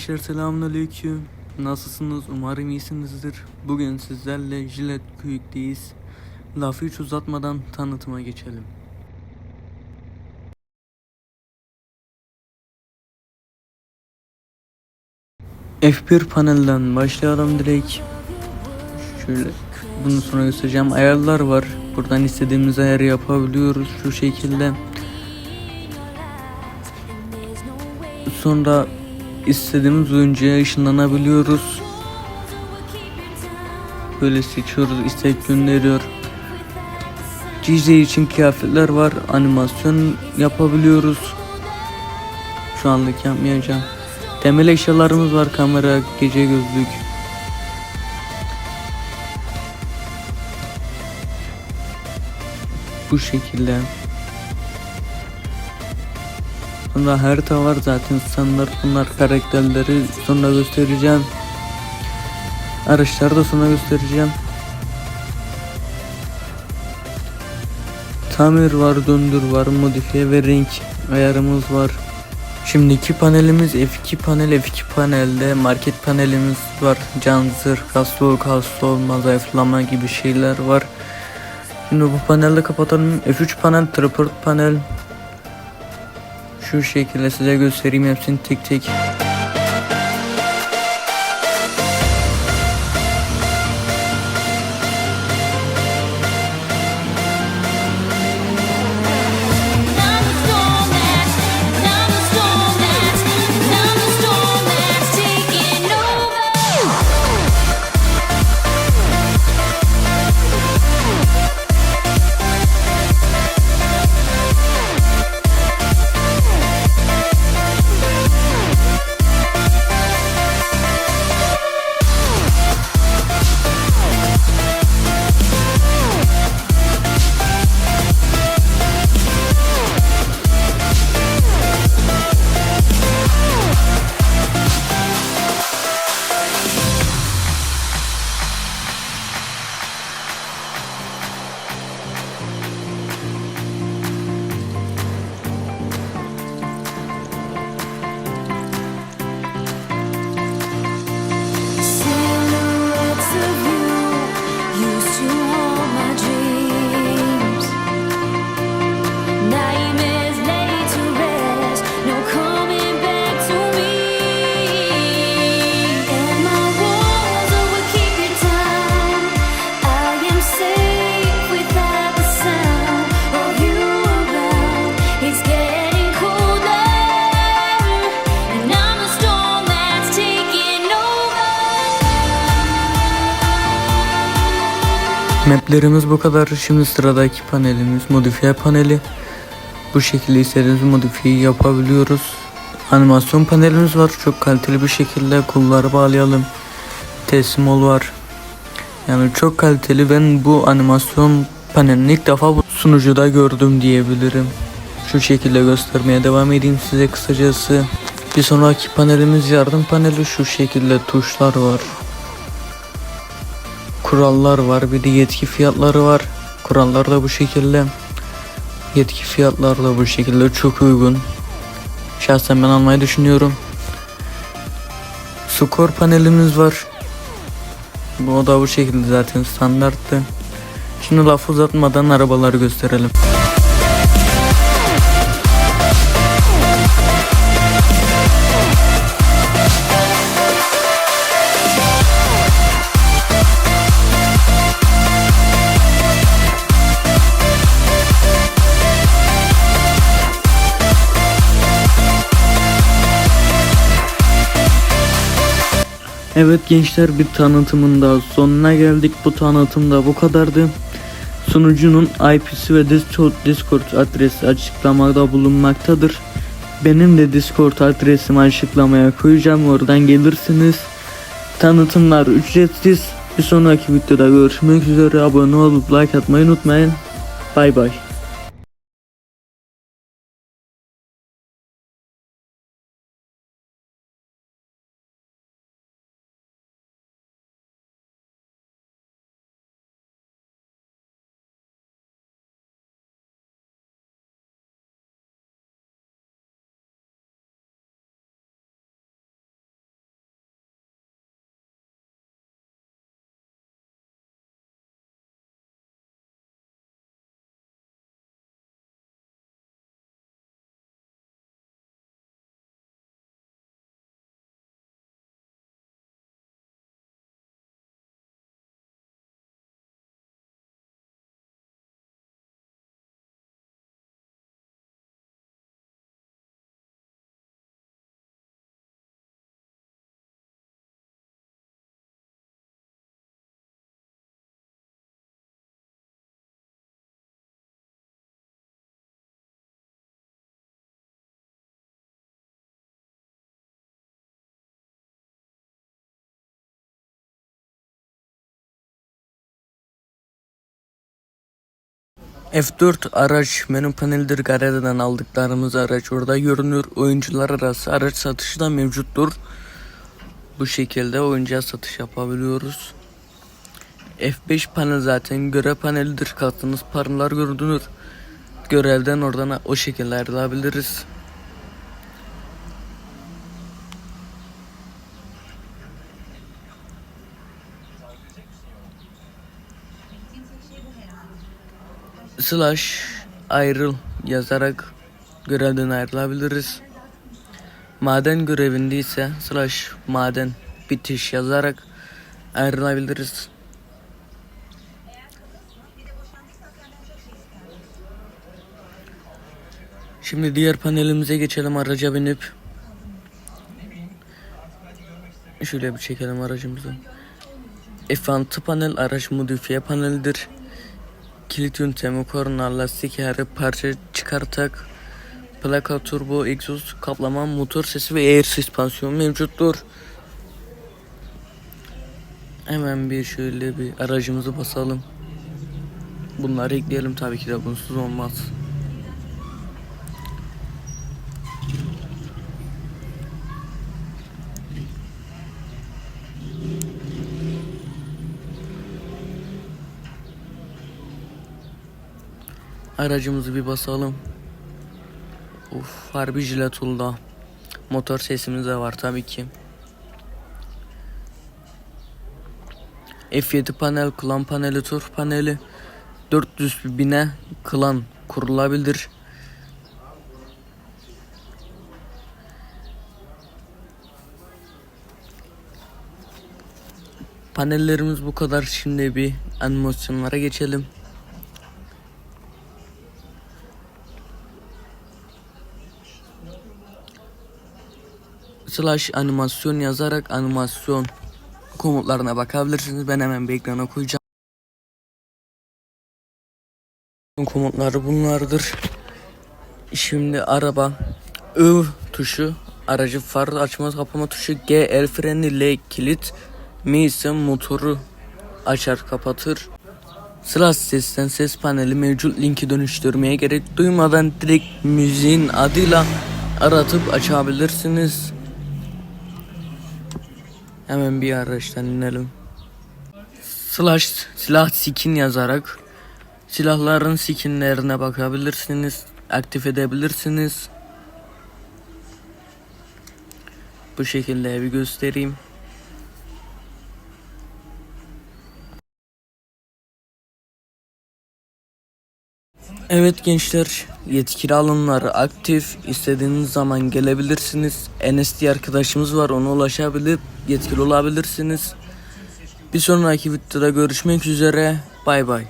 gençler selamünaleyküm. Nasılsınız? Umarım iyisinizdir. Bugün sizlerle Jilet Köyük'teyiz. Lafı hiç uzatmadan tanıtıma geçelim. F1 panelden başlayalım direkt. Şöyle bunu sonra göstereceğim. Ayarlar var. Buradan istediğimiz ayarı yapabiliyoruz şu şekilde. Sonra istediğimiz oyuncuya ışınlanabiliyoruz. Böyle seçiyoruz, istek gönderiyor. DJ için kıyafetler var, animasyon yapabiliyoruz. Şu anlık yapmayacağım. Temel eşyalarımız var, kamera, gece gözlük. Bu şekilde. Sonra harita var zaten standart bunlar karakterleri sonra göstereceğim. Araçları da sonra göstereceğim. Tamir var, döndür var, modifiye ve renk ayarımız var. Şimdi iki panelimiz F2 panel F2 panelde market panelimiz var. Can zırh, kaslı kaslı olma, zayıflama gibi şeyler var. Şimdi bu panelde kapatalım. F3 panel, tripod panel, şu şekilde size göstereyim hepsini tek tek. Maplerimiz bu kadar. Şimdi sıradaki panelimiz modifiye paneli. Bu şekilde istediğimiz modifiyeyi yapabiliyoruz. Animasyon panelimiz var. Çok kaliteli bir şekilde kolları bağlayalım. Teslim ol var. Yani çok kaliteli. Ben bu animasyon panelini ilk defa bu sunucuda gördüm diyebilirim. Şu şekilde göstermeye devam edeyim size kısacası. Bir sonraki panelimiz yardım paneli. Şu şekilde tuşlar var kurallar var bir de yetki fiyatları var. Kurallar da bu şekilde. Yetki fiyatlar da bu şekilde çok uygun. Şahsen ben almayı düşünüyorum. Skor panelimiz var. Bu da bu şekilde zaten standarttı. Şimdi lafı uzatmadan arabaları gösterelim Evet gençler bir tanıtımın daha sonuna geldik. Bu tanıtım da bu kadardı. Sunucunun IP'si ve Discord, adresi açıklamada bulunmaktadır. Benim de Discord adresimi açıklamaya koyacağım. Oradan gelirsiniz. Tanıtımlar ücretsiz. Bir sonraki videoda görüşmek üzere. Abone olup like atmayı unutmayın. Bay bay. F4 araç menü panelidir. Galeriden aldıklarımız araç orada görünür. Oyuncular arası araç satışı da mevcuttur. Bu şekilde oyuncuya satış yapabiliyoruz. F5 panel zaten görev panelidir. Kattığınız paralar görünür. Görevden oradan o şekilde ayrılabiliriz. Slash ayrıl yazarak görevden ayrılabiliriz. Maden görevinde ise slash maden bitiş yazarak ayrılabiliriz. Şimdi diğer panelimize geçelim araca binip. Şöyle bir çekelim aracımızı. F6 panel araç modifiye panelidir. Kilit yöntemi korna lastik her parça çıkartak plaka turbo egzoz kaplama motor sesi ve air süspansiyon mevcuttur. Hemen bir şöyle bir aracımızı basalım. Bunları ekleyelim tabii ki de bunsuz olmaz. Aracımızı bir basalım. Uf harbi jilet oldu. Motor sesimiz de var tabii ki. F7 panel, klan paneli, tur paneli. 400 bine klan kurulabilir. Panellerimiz bu kadar. Şimdi bir animasyonlara geçelim. Slash animasyon yazarak animasyon komutlarına bakabilirsiniz. Ben hemen bir ekrana koyacağım. Komutları bunlardır. Şimdi araba I tuşu aracı far açma kapama tuşu G el freni L kilit M ise motoru açar kapatır. Slash sesten ses paneli mevcut linki dönüştürmeye gerek duymadan direkt müziğin adıyla aratıp açabilirsiniz. Hemen bir araçtan inelim. Slash silah skin yazarak silahların skinlerine bakabilirsiniz. Aktif edebilirsiniz. Bu şekilde bir göstereyim. Evet gençler yetkili alanları aktif. İstediğiniz zaman gelebilirsiniz. Enes diye arkadaşımız var ona ulaşabilip yetkili olabilirsiniz. Bir sonraki videoda görüşmek üzere. Bay bay